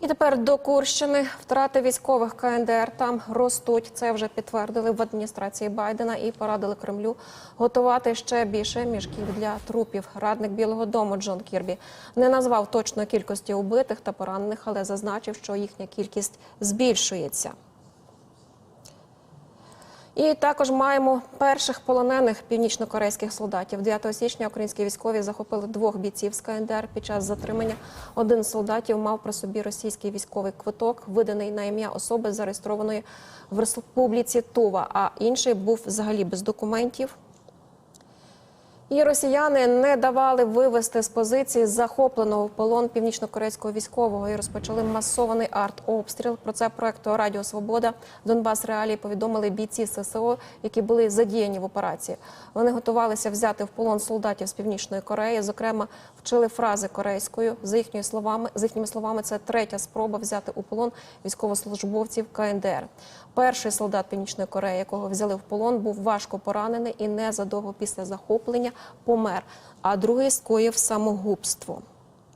І тепер до Курщини втрати військових КНДР там ростуть. Це вже підтвердили в адміністрації Байдена і порадили Кремлю готувати ще більше мішків для трупів. Радник Білого Дому Джон Кірбі не назвав точної кількості убитих та поранених, але зазначив, що їхня кількість збільшується. І також маємо перших полонених північнокорейських солдатів. 9 січня українські військові захопили двох бійців з КНДР. Під час затримання один з солдатів мав при собі російський військовий квиток, виданий на ім'я особи, зареєстрованої в Республіці Тува, а інший був взагалі без документів. І росіяни не давали вивести з позиції захопленого в полон північнокорейського військового і розпочали масований артобстріл. Про це проекту Радіо Свобода Донбас Реалії повідомили бійці ССО, які були задіяні в операції. Вони готувалися взяти в полон солдатів з північної Кореї. Зокрема, вчили фрази корейською. За їхніми словами, за їхніми словами, це третя спроба взяти у полон військовослужбовців КНДР. Перший солдат Північної Кореї, якого взяли в полон, був важко поранений і незадовго після захоплення помер. А другий скоїв самогубство.